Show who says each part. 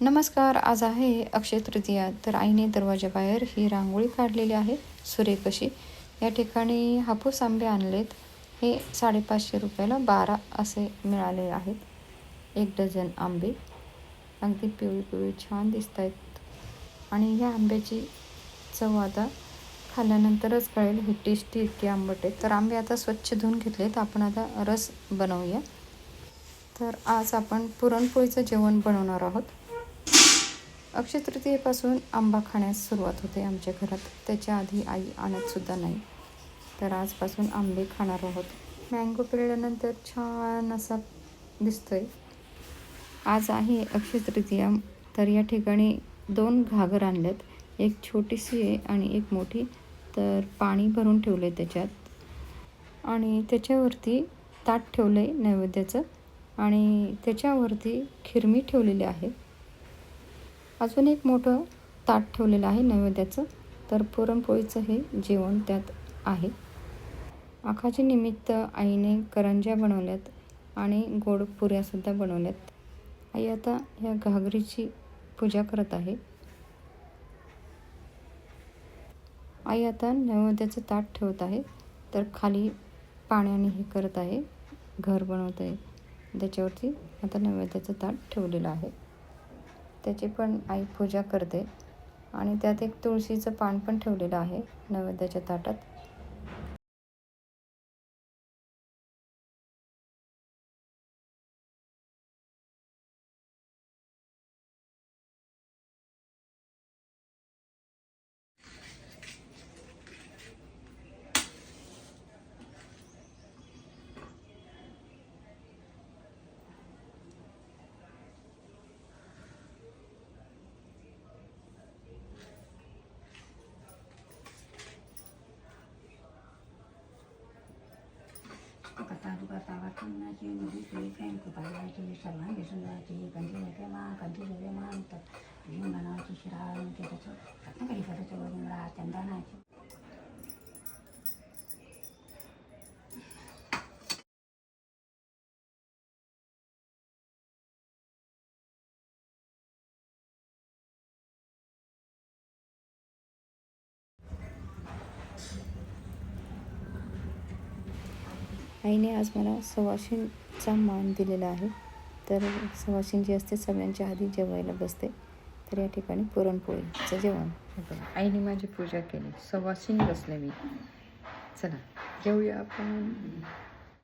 Speaker 1: नमस्कार आज आहे अक्षय तृतीया. तर आईने दरवाजाबाहेर ही रांगोळी काढलेली आहे. सुरेख अशी या ठिकाणी हापूस आंबे आणलेत. हे साडेपाचशे रुपयाला बारा असे मिळाले आहेत. एक डझन आंबे. अगदी पिवळी पिवळी छान दिसत आहेत आणि ह्या आंब्याची चव आता खाल्ल्यानंतरच कळेल. ही टेस्टी इतकी आंबट आहे. तर आंबे आता स्वच्छ धुवून घेतलेत. आपण आता रस बनवूया. तर आज आपण पुरणपोळीचं जेवण बनवणार आहोत. अक्षय तृतीयेपासून आंबा खाण्यास सुरुवात होते आमच्या घरात. त्याच्या आधी आई आणतसुद्धा नाही. तर आजपासून आंबे खाणार आहोत. मँगो पिळल्यानंतर छान असा दिसतोय. आज आहे अक्षय तृतीया तर या ठिकाणी दोन घागर आणल्यात. एक छोटीशी आहे आणि एक मोठी. तर पाणी भरून ठेवलं आहे त्याच्यात. आणि त्याच्यावरती ताट ठेवलं आहे नैवेद्याचं. आणि त्याच्यावरती खिरमी ठेवलेली आहे. अजून एक मोठं ताट ठेवलेलं आहे नैवेद्याचं. तर पुरणपोळीचं हे जेवण त्यात आहे. आखाचे निमित्त आईने करंज्या बनवल्यात आणि गोड पुऱ्यासुद्धा बनवल्यात. आई आता या घागरीची पूजा करत आहे. आई आता नैवेद्याचं ताट ठेवत आहे. तर खाली पाण्याने हे करत आहे. घर बनवत आहे. त्याच्यावरती आता नैवेद्याचं ताट ठेवलेलं आहे. त्याची पण आई पूजा करते. आणि त्यात एक तुळशीचं पान पण ठेवलेलं आहे नैवेद्याच्या ताटात.
Speaker 2: कथा करता वाचनाची नदी ते प्रेम कृपाची सर्वांगी सुंदराची कंठी होते मा कंठी सगळे मा म्हणतात जीवनाची शिराळ म्हणते त्याचं रत्नाकरी करायचं वरुणा चंदनाची
Speaker 1: आईने आज मला सवाशींचा मान दिलेला आहे. तर सवाशीन जी असते सगळ्यांच्या आधी जेवायला बसते. तर या ठिकाणी पुरणपोळीचं जेवण. आईने माझी पूजा केली. सवाशीन बसले मी. चला जेवूया आपण.